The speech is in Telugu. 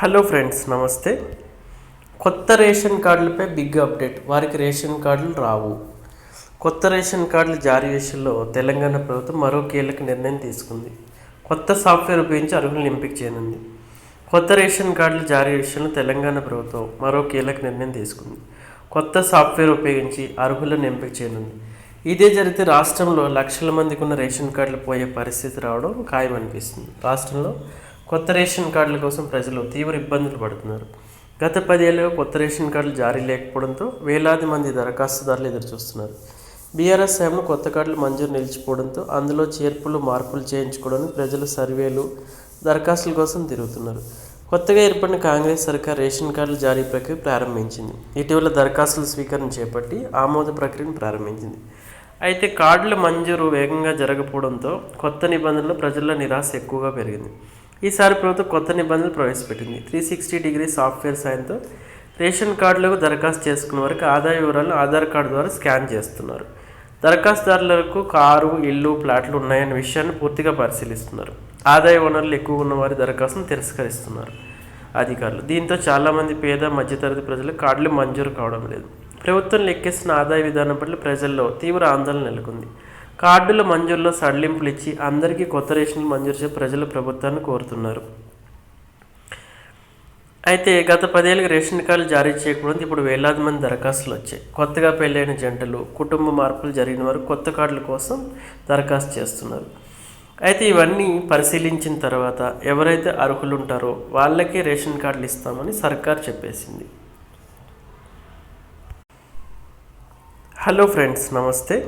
హలో ఫ్రెండ్స్ నమస్తే. కొత్త రేషన్ కార్డులపై బిగ్ అప్డేట్. వారికి రేషన్ కార్డులు రావు. కొత్త రేషన్ కార్డులు జారీ విషయంలో తెలంగాణ ప్రభుత్వం మరో కీలక నిర్ణయం తీసుకుంది. కొత్త సాఫ్ట్వేర్ ఉపయోగించి అర్హులను ఎంపిక చేయనుంది. కొత్త రేషన్ కార్డులు జారీ విషయంలో తెలంగాణ ప్రభుత్వం మరో కీలక నిర్ణయం తీసుకుంది. కొత్త సాఫ్ట్వేర్ ఉపయోగించి అర్హులను ఎంపిక చేయనుంది. ఇదే జరిగితే రాష్ట్రంలో లక్షల మందికి ఉన్న రేషన్ కార్డులు పోయే పరిస్థితి రావడం ఖాయమనిపిస్తుంది. రాష్ట్రంలో కొత్త రేషన్ కార్డుల కోసం ప్రజలు తీవ్ర ఇబ్బందులు పడుతున్నారు. గత పదేళ్ళుగా కొత్త రేషన్ కార్డులు జారీ లేకపోవడంతో వేలాది మంది దరఖాస్తుదారులు ఎదురుచూస్తున్నారు. బీఆర్ఎస్ హయాంలో కొత్త కార్డులు మంజూరు నిలిచిపోవడంతో అందులో చేర్పులు మార్పులు చేయించుకోవడానికి ప్రజలు సర్వేలు దరఖాస్తుల కోసం తిరుగుతున్నారు. కొత్తగా ఏర్పడిన కాంగ్రెస్ సర్కార్ రేషన్ కార్డుల జారీ ప్రక్రియ ప్రారంభించింది. ఇటీవల దరఖాస్తుల స్వీకరణ చేపట్టి ఆమోద ప్రక్రియను ప్రారంభించింది. అయితే కార్డుల మంజూరు వేగంగా జరగకపోవడంతో కొత్త నిబంధనలు ప్రజల్లో నిరాశ ఎక్కువగా పెరిగింది. ఈసారి ప్రభుత్వం కొత్త నిబంధనలు ప్రవేశపెట్టింది. త్రీ సిక్స్టీ డిగ్రీ సాఫ్ట్వేర్ సాయంతో రేషన్ కార్డులకు దరఖాస్తు చేసుకున్న వరకు ఆదాయ వివరాలను ఆధార్ కార్డు ద్వారా స్కాన్ చేస్తున్నారు. దరఖాస్తుదారులకు కారు ఇల్లు ప్లాట్లు ఉన్నాయనే విషయాన్ని పూర్తిగా పరిశీలిస్తున్నారు. ఆదాయ వనరులు ఎక్కువ ఉన్న వారి దరఖాస్తును తిరస్కరిస్తున్నారు అధికారులు. దీంతో చాలామంది పేద మధ్యతరగతి ప్రజలు కార్డులు మంజూరు కావడం లేదు. ప్రభుత్వం లెక్కిస్తున్న ఆదాయ విధానం పట్ల ప్రజల్లో తీవ్ర ఆందోళన నెలకొంది. కార్డుల మంజూరులో సడలింపులు ఇచ్చి అందరికీ కొత్త రేషన్లు మంజూరు చేసి ప్రజలు ప్రభుత్వాన్ని కోరుతున్నారు. అయితే గత పదేళ్ళకి రేషన్ కార్డులు జారీ చేయకూడదు ఇప్పుడు వేలాది మంది దరఖాస్తులు వచ్చాయి. కొత్తగా పెళ్ళైన జంటలు కుటుంబ మార్పులు జరిగిన వారు కొత్త కార్డుల కోసం దరఖాస్తు చేస్తున్నారు. అయితే ఇవన్నీ పరిశీలించిన తర్వాత ఎవరైతే అర్హులు ఉంటారో వాళ్ళకే రేషన్ కార్డులు ఇస్తామని సర్కార్ చెప్పేసింది. హలో ఫ్రెండ్స్ నమస్తే.